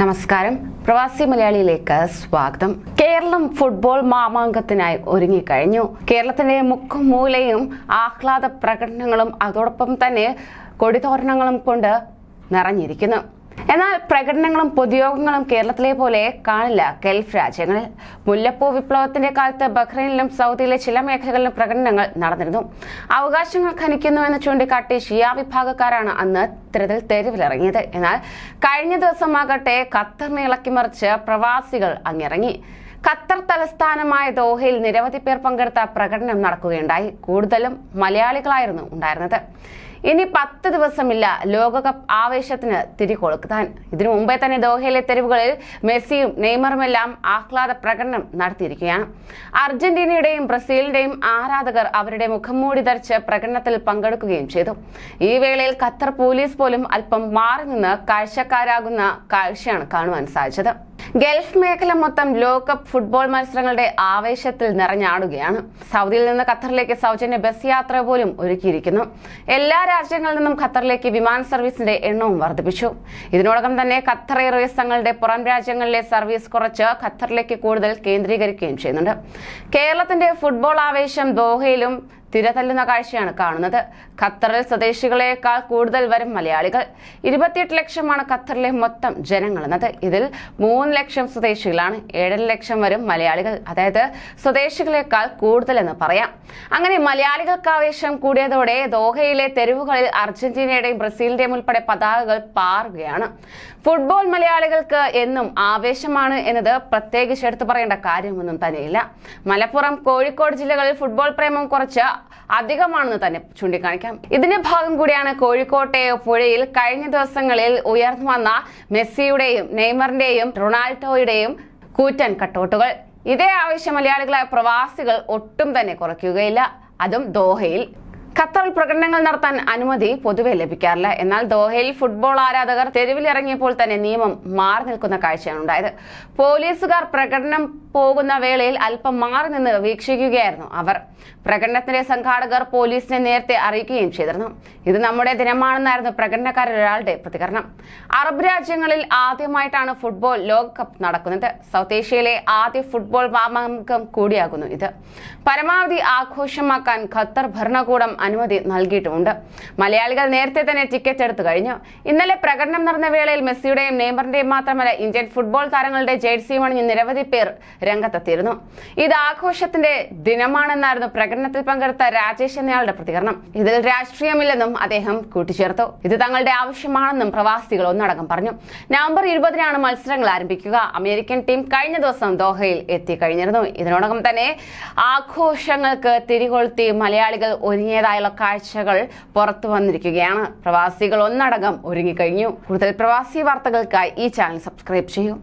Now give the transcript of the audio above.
നമസ്കാരം. പ്രവാസി മലയാളിയിലേക്ക് സ്വാഗതം. കേരളം ഫുട്ബോൾ മാമാങ്കത്തിനായി ഒരുങ്ങിക്കഴിഞ്ഞു. കേരളത്തിന്റെ മുക്കും മൂലയും ആഹ്ലാദ പ്രകടനങ്ങളും അതോടൊപ്പം തന്നെ കൊടിതോരണങ്ങളും കൊണ്ട് നിറഞ്ഞിരിക്കുന്നു. എന്നാൽ പ്രകടനങ്ങളും പൊതുയോഗങ്ങളും കേരളത്തിലെ പോലെ കാണില്ല. ഗൾഫ് രാജ്യങ്ങളിൽ മുല്ലപ്പൂ വിപ്ലവത്തിന്റെ കാലത്ത് ബഹ്റൈനിലും സൗദിയിലെ ചില മേഖലകളിലും പ്രകടനങ്ങൾ നടന്നിരുന്നു. അവകാശങ്ങൾ ഖനിക്കുന്നുവെന്ന് ചൂണ്ടിക്കാട്ടി ഷിയ വിഭാഗക്കാരാണ് അന്ന് ഇത്തരത്തിൽ തെരുവിലിറങ്ങിയത്. എന്നാൽ കഴിഞ്ഞ ദിവസമാകട്ടെ ഖത്തറിനെ ഇളക്കിമറിച്ച് പ്രവാസികൾ അങ്ങിറങ്ങി ഖത്തർ തലസ്ഥാനമായ ദോഹയിൽ നിരവധി പേർ പങ്കെടുത്ത പ്രകടനം നടക്കുകയുണ്ടായി. കൂടുതലും മലയാളികളായിരുന്നു ഉണ്ടായിരുന്നത്. ഇനി പത്ത് ദിവസമില്ല ലോകകപ്പ് ആവേശത്തിന് തിരികൊളുത്താൻ ഇതിനു മുമ്പേ തന്നെ ദോഹയിലെ തെരുവുകളിൽ മെസ്സിയും നെയ്മറുമെല്ലാം ആഹ്ലാദ പ്രകടനം നടത്തിയിരിക്കുകയാണ്. അർജന്റീനയുടെയും ബ്രസീലിന്റെയും ആരാധകർ അവരുടെ മുഖംമൂടി ധരിച്ച് പ്രകടനത്തിൽ പങ്കെടുക്കുകയും ചെയ്തു. ഈ വേളയിൽ ഖത്തർ പോലീസ് പോലും അല്പം മാറി നിന്ന് കാഴ്ചക്കാരാകുന്ന കാഴ്ചയാണ് കാണുവാൻ സാധിച്ചത്. ഗൾഫ് മേഖല മൊത്തം ലോകകപ്പ് ഫുട്ബോൾ മത്സരങ്ങളുടെ ആവേശത്തിൽ നിറഞ്ഞാടുകയാണ്. സൗദിയിൽ നിന്ന് ഖത്തറിലേക്ക് സൗജന്യ ബസ് യാത്ര പോലും ഒരുക്കിയിരിക്കുന്നു. എല്ലാ രാജ്യങ്ങളിൽ നിന്നും ഖത്തറിലേക്ക് വിമാന സർവീസിന്റെ എണ്ണവും വർദ്ധിപ്പിച്ചു. ഇതിനോടകം തന്നെ ഖത്തർ എയർവേസ് തങ്ങളുടെ പുറം രാജ്യങ്ങളിലെ സർവീസ് കുറച്ച് ഖത്തറിലേക്ക് കൂടുതൽ കേന്ദ്രീകരിക്കുകയും ചെയ്യുന്നുണ്ട്. കേരളത്തിന്റെ ഫുട്ബോൾ ആവേശം ദോഹയിലും തിരതല്ലുന്ന കാഴ്ചയാണ് കാണുന്നത്. ഖത്തറിൽ സ്വദേശികളെക്കാൾ കൂടുതൽ വരും മലയാളികൾ. ഇരുപത്തിയെട്ട് ലക്ഷമാണ് ഖത്തറിലെ മൊത്തം ജനങ്ങൾ എന്നത് ഇതിൽ മൂന്ന് ലക്ഷം സ്വദേശികളാണ് ഏഴര ലക്ഷം വരും മലയാളികൾ. അതായത് സ്വദേശികളെക്കാൾ കൂടുതലെന്ന് പറയാം. അങ്ങനെ മലയാളികൾക്ക് ആവേശം കൂടിയതോടെ ദോഹയിലെ തെരുവുകളിൽ അർജന്റീനയുടെയും ബ്രസീലിന്റെയും ഉൾപ്പെടെ പതാകകൾ പാറുകയാണ്. ഫുട്ബോൾ മലയാളികൾക്ക് എന്നും ആവേശമാണ് എന്നത് പ്രത്യേകിച്ച് എടുത്തു പറയേണ്ട കാര്യമൊന്നും തന്നെയില്ല. മലപ്പുറം കോഴിക്കോട് ജില്ലകളിൽ ഫുട്ബോൾ പ്രേമം കുറച്ച് അധികമാണെന്ന് തന്നെ ചൂണ്ടിക്കാണിക്കാം. ഇതിന്റെ ഭാഗം കൂടിയാണ് കോഴിക്കോട്ടെ പുഴയിൽ കഴിഞ്ഞ ദിവസങ്ങളിൽ ഉയർന്നു വന്ന മെസ്സിയുടെയും നെയ്മറിന്റെയും റൊണാൾഡോയുടെയും കൂറ്റൻ കട്ടൗട്ടുകൾ. ഇതേ ആവശ്യം മലയാളികളായ പ്രവാസികൾ ഒട്ടും തന്നെ കുറയ്ക്കുകയില്ല. അതും ദോഹയിൽ. ഖത്തറിൽ പ്രകടനങ്ങൾ നടത്താൻ അനുമതി പൊതുവെ ലഭിക്കാറില്ല. എന്നാൽ ദോഹയിൽ ഫുട്ബോൾ ആരാധകർ തെരുവിലിറങ്ങിയപ്പോൾ തന്നെ നിയമം മാറി നിൽക്കുന്ന കാഴ്ചയാണ് ഉണ്ടായത്. പോലീസുകാർ പ്രകടനം പോകുന്ന വേളയിൽ അല്പം മാറി നിന്ന് വീക്ഷിക്കുകയായിരുന്നു അവർ. പ്രകടനത്തിന്റെ സംഘാടകർ പോലീസിനെ നേരത്തെ അറിയിക്കുകയും ചെയ്തിരുന്നു. ഇത് നമ്മുടെ ദിനമാണെന്നായിരുന്നു പ്രകടനക്കാരിൽ ഒരാളുടെ പ്രതികരണം. അറബ് രാജ്യങ്ങളിൽ ആദ്യമായിട്ടാണ് ഫുട്ബോൾ ലോകകപ്പ് നടക്കുന്നത്. സൗത്ത് ഏഷ്യയിലെ ആദ്യ ഫുട്ബോൾ മാമാങ്കം കൂടിയാകുന്നു ഇത്. പരമാവധി ആഘോഷമാക്കാൻ ഖത്തർ ഭരണകൂടം അനുമതി നൽകിയിട്ടുമുണ്ട് മലയാളികൾ നേരത്തെ തന്നെ ടിക്കറ്റ് എടുത്തു കഴിഞ്ഞു. ഇന്നലെ പ്രകടനം നടന്ന വേളയിൽ മെസ്സിയുടെയും നെയ്മറിന്റെയും മാത്രമല്ല ഇന്ത്യൻ ഫുട്ബോൾ താരങ്ങളുടെ ജേഴ്സിയും അണിഞ്ഞ് നിരവധി പേർ രംഗത്തെത്തിയിരുന്നു. ഇത് ആഘോഷത്തിന്റെ ദിനമാണെന്നായിരുന്നു പ്രകടനത്തിൽ പങ്കെടുത്ത രാജേഷ് എന്നയാളുടെ പ്രതികരണം. ഇതിൽ രാഷ്ട്രീയമില്ലെന്നും അദ്ദേഹം കൂട്ടിച്ചേർത്തു. ഇത് തങ്ങളുടെ ആവശ്യമാണെന്നും പ്രവാസികൾ ഒന്നടങ്കം പറഞ്ഞു. നവംബർ ഇരുപതിനാണ് മത്സരങ്ങൾ ആരംഭിക്കുക. അമേരിക്കൻ ടീം കഴിഞ്ഞ ദിവസം ദോഹയിൽ എത്തിക്കഴിഞ്ഞിരുന്നു ഇതിനോടകം തന്നെ ആഘോഷങ്ങൾക്ക് തിരികൊളുത്തി മലയാളികൾ ഒരുങ്ങിയതായുള്ള കാഴ്ചകൾ പുറത്തു വന്നിരിക്കുകയാണ്. പ്രവാസികൾ ഒന്നടങ്കം ഒരുങ്ങിക്കഴിഞ്ഞു. കൂടുതൽ പ്രവാസി വാർത്തകൾക്കായി ഈ ചാനൽ സബ്സ്ക്രൈബ് ചെയ്യൂ.